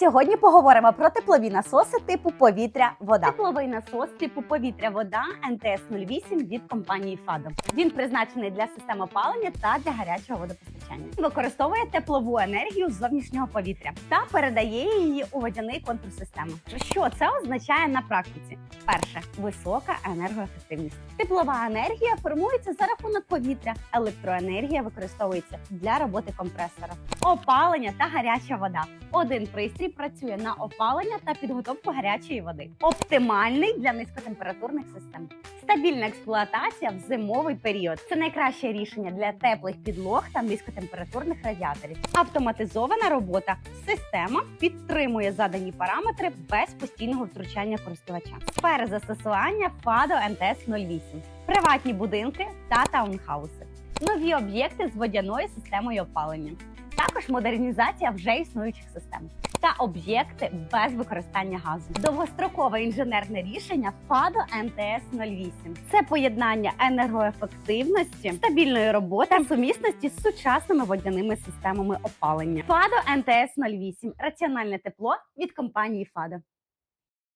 Сьогодні поговоримо про теплові насоси типу повітря-вода. Тепловий насос типу повітря-вода НТС 08 від компанії FADO. Він призначений для систем опалення та для гарячого водопостачання. Використовує теплову енергію з зовнішнього повітря та передає її у водяний контур системи. Що це означає на практиці? Перше висока енергоефективність. Теплова енергія формується за рахунок повітря. Електроенергія використовується для роботи компресора, опалення та гаряча вода. Один пристрій працює на опалення та підготовку гарячої води. Оптимальний для низькотемпературних систем. Стабільна експлуатація в зимовий період. Це найкраще рішення для теплих підлог та низькотемпературних радіаторів. Автоматизована робота. Система підтримує задані параметри без постійного втручання користувача. Сфери застосування FADO NTS 08. Приватні будинки та таунхауси. Нові об'єкти з водяною системою опалення. Також модернізація вже існуючих систем та об'єкти без використання газу. Довгострокове інженерне рішення ФАДО МТС 08. Це поєднання енергоефективності, стабільної роботи та сумісності з сучасними водяними системами опалення. ФАДО МТС 08 – раціональне тепло від компанії FADO.